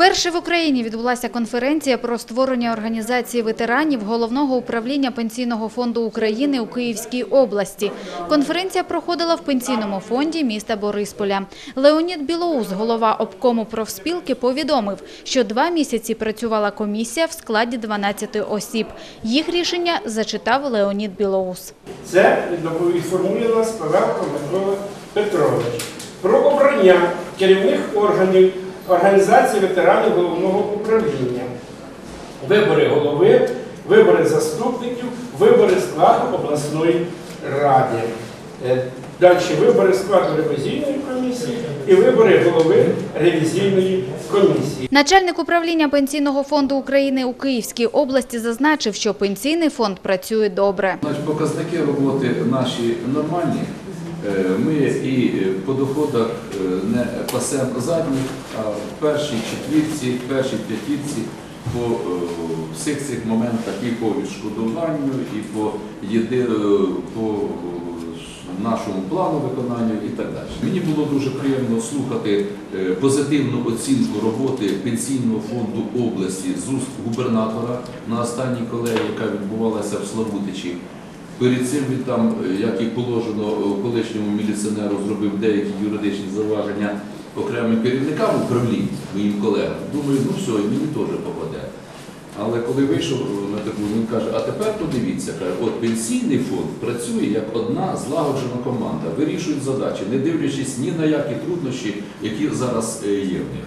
Вперше в Україні відбулася конференція про створення організації ветеранів Головного управління Пенсійного фонду України у Київській області. Конференція проходила в пенсійному фонді міста Борисполя. Леонід Білоус, голова обкому профспілки, повідомив, що два місяці працювала комісія в складі 12 осіб. Їх рішення зачитав Леонід Білоус. Це доповідь формує нас Микола Петрович про обрання керівних органів організації ветеранів головного управління, вибори голови, вибори заступників, вибори складу обласної ради. Е, Далі вибори складу ревізійної комісії і вибори голови ревізійної комісії. Начальник управління Пенсійного фонду України у Київській області зазначив, що пенсійний фонд працює добре. Значить, показники роботи наші нормальні. Е, Ми і по доходах е, не пасемо задніх, а в першій четвірці, в першій п'ятірці по е, всіх цих моментах і по відшкодуванню, і по, єди, е, по е, нашому плану виконанню і так далі. Мені було дуже приємно слухати е, позитивну оцінку роботи Пенсійного фонду області з уст губернатора на останній колеї, яка відбувалася в Славутичі. Перед цим він там, е, як і положено е, колишньому міліціонеру, зробив деякі юридичні зауваження окремим керівникам управлінь, моїм колегам. Думаю, ну все, і мені теж попаде. Але коли вийшов е, на таку, він каже, а тепер подивіться, каже, от пенсійний фонд працює як одна злагоджена команда, вирішують задачі, не дивлячись ні на які труднощі, які зараз є в них.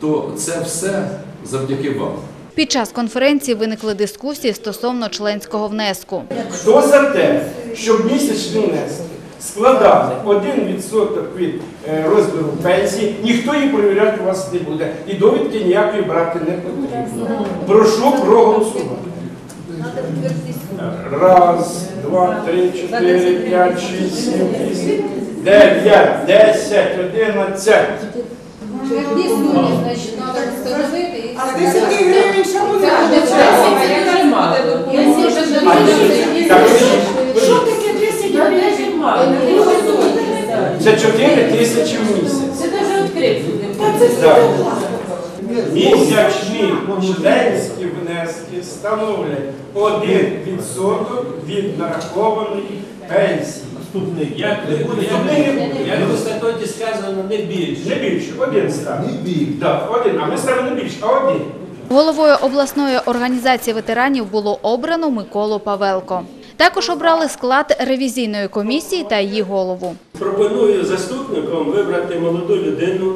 То це все завдяки вам. Під час конференції виникли дискусії стосовно членського внеску. Хто за те, щоб місячні внески складали 1% від е, розміру пенсії, ніхто її перевіряти у вас не буде. І довідки ніякої брати не потрібно. Прошу проголосувати. Раз, два, три, чотири, п'ять, шість, сім, вісім, дев'ять, десять, одинадцять. Тверді суми, значить, треба встановити і А з 10 гривень що буде? Що таке 10 гривень? Це 4 тисячі в місяць. Це навіть все. Місячні членські внески становлять 1% від нарахованої пенсії. Вступник. Як не буде, Вступник як в статуті сказано, не більше. Не більше, один став. Так, один, а ми ставимо не більше, а один. Головою обласної організації ветеранів було обрано Миколу Павелко. Також обрали склад ревізійної комісії та її голову. Пропоную заступником вибрати молоду людину,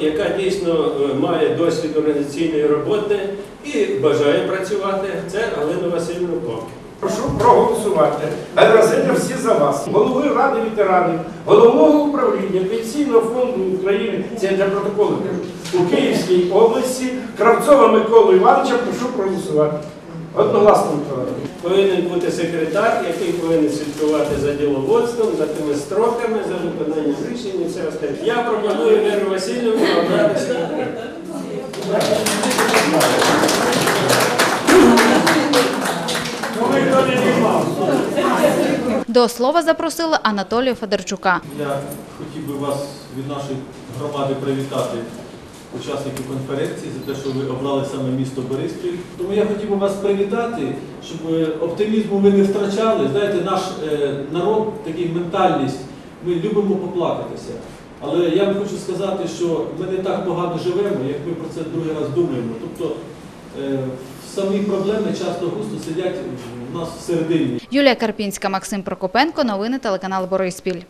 яка дійсно е, має досвід організаційної роботи і бажає працювати. Це Галина Васильівна Павлівна. Прошу проголосувати. Всі за вас. Голови Ради ветеранів, головного управління Пенсійного фонду України, це для протоколу у Київській області, Кравцова Миколу Івановича, прошу проголосувати. Одногласно Микола. Повинен бути секретар, який повинен слідкувати за діловодством, за тими строками, за виконанням рішень і все остальне. Я пропоную Віру Васильівну обрати. До слова запросили Анатолія Федорчука. Я хотів би вас від нашої громади привітати учасників конференції за те, що ви обрали саме місто Бориспіль. Тому я хотів би вас привітати, щоб е, оптимізму ви не втрачали. Знаєте, наш е, народ, такий ментальність, ми любимо поплакатися. Але я вам хочу сказати, що ми не так багато живемо, як ми про це другий раз думаємо. Тобто е, самі проблеми часто густо сидять у нас всередині. Юлія Карпінська, Максим Прокопенко. Новини телеканал Бориспіль.